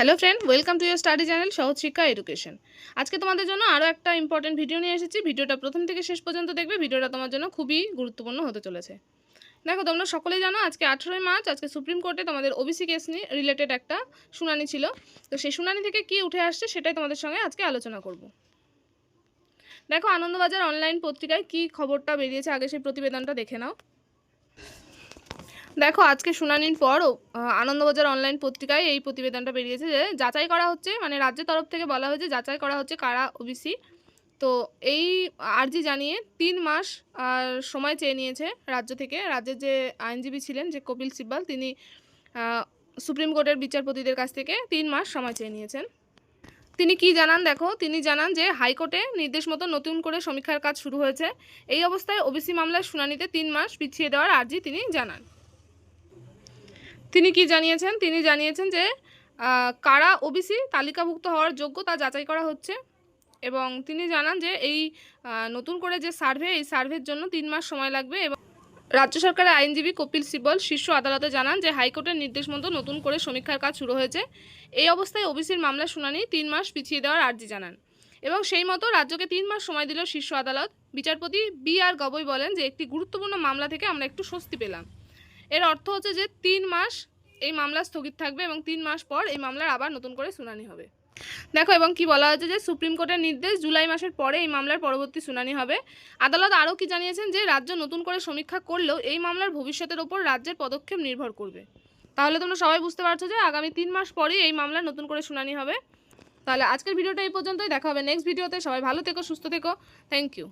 Hello friend welcome to year study channel সহজ শিক্ষা education আজকে তোমাদের জন্য আরও একটা ইম্পর্টেন্ট ভিডিও নিয়ে এসেছি। ভিডিওটা প্রথম থেকে শেষ পর্যন্ত দেখবে। ভিডিওটা তোমার জন্য খুবই গুরুত্বপূর্ণ হতে চলেছে। দেখো, তোমরা সকলেই জানো, আজকে আঠেরোই মার্চ, আজকে সুপ্রিম কোর্টে তোমাদের ওবিসি কেস নিয়ে রিলেটেড একটা শুনানি ছিল। তো সেই শুনানি থেকে কি উঠে আসছে সেটাই তোমাদের সঙ্গে আজকে আলোচনা করব। দেখো, আনন্দবাজার অনলাইন পত্রিকায় কি খবরটা বেরিয়েছে, আগে সেই প্রতিবেদনটা দেখে নাও। দেখো, আজকে শুনানির পর আনন্দবাজার অনলাইন পত্রিকায় এই প্রতিবেদনটা বেরিয়েছে যে, যাচাই করা হচ্ছে মানে রাজ্যের তরফ থেকে বলা হয়েছে যাচাই করা হচ্ছে কারা ওবিসি। তো এই আর্জি জানিয়ে তিন মাস আর সময় চেয়ে নিয়েছে রাজ্য থেকে। রাজ্যের যে আইনজীবী ছিলেন, যে কপিল সিব্বাল, তিনি সুপ্রিম কোর্টের বিচারপতিদের কাছ থেকে তিন মাস সময় চেয়ে নিয়েছেন। তিনি কি জানান দেখো, তিনি জানান যে হাইকোর্টে নির্দেশ মতো নতুন করে সমীক্ষার কাজ শুরু হয়েছে। এই অবস্থায় ওবিসি মামলার শুনানিতে তিন মাস পিছিয়ে দেওয়ার আর্জি তিনি জানান। তিনি কি জানিয়েছেন? তিনি জানিয়েছেন যে কারা ওবিসি তালিকাভুক্ত হওয়ার যোগ্য তা যাচাই করা হচ্ছে এবং তিনি জানান যে এই নতুন করে যে সার্ভে, এই সার্ভের জন্য তিন মাস সময় লাগবে এবং রাজ্য সরকারের আইনজীবী কপিল সিব্বল শীর্ষ আদালতে জানান যে হাইকোর্টের নির্দেশ মতো নতুন করে সমীক্ষার কাজ শুরু হয়েছে। এই অবস্থায় ওবিসির মামলা শুনানি তিন মাস পিছিয়ে দেওয়ার আর্জি জানান এবং সেই মতো রাজ্যকে তিন মাস সময় দিল শীর্ষ আদালত। বিচারপতি বি আর গবৈ বলেন যে, একটি গুরুত্বপূর্ণ মামলা থেকে আমরা একটু স্বস্তি পেলাম। এর অর্থ হচ্ছে যে তিন মাস এই মামলা স্থগিত থাকবে এবং তিন মাস পর এই মামলার আবার নতুন করে শুনানি হবে। দেখো, এবং কি বলা হয়েছে যে, সুপ্রিম কোর্টের নির্দেশ জুলাই মাসের পরে এই মামলার পরবর্তী শুনানি হবে। আদালত আরও কি জানিয়েছেন যে, রাজ্য নতুন করে সমীক্ষা করলেও এই মামলার ভবিষ্যতের ওপর রাজ্যের পদক্ষেপ নির্ভর করবে। তাহলে তোমরা সবাই বুঝতে পারছ যে, আগামী তিন মাস পরেই এই মামলার নতুন করে শুনানি হবে। তাহলে আজকের ভিডিওটা এই পর্যন্তই। দেখা হবে নেক্সট ভিডিওতে। সবাই ভালো থেকো, সুস্থ থেকো। Thank you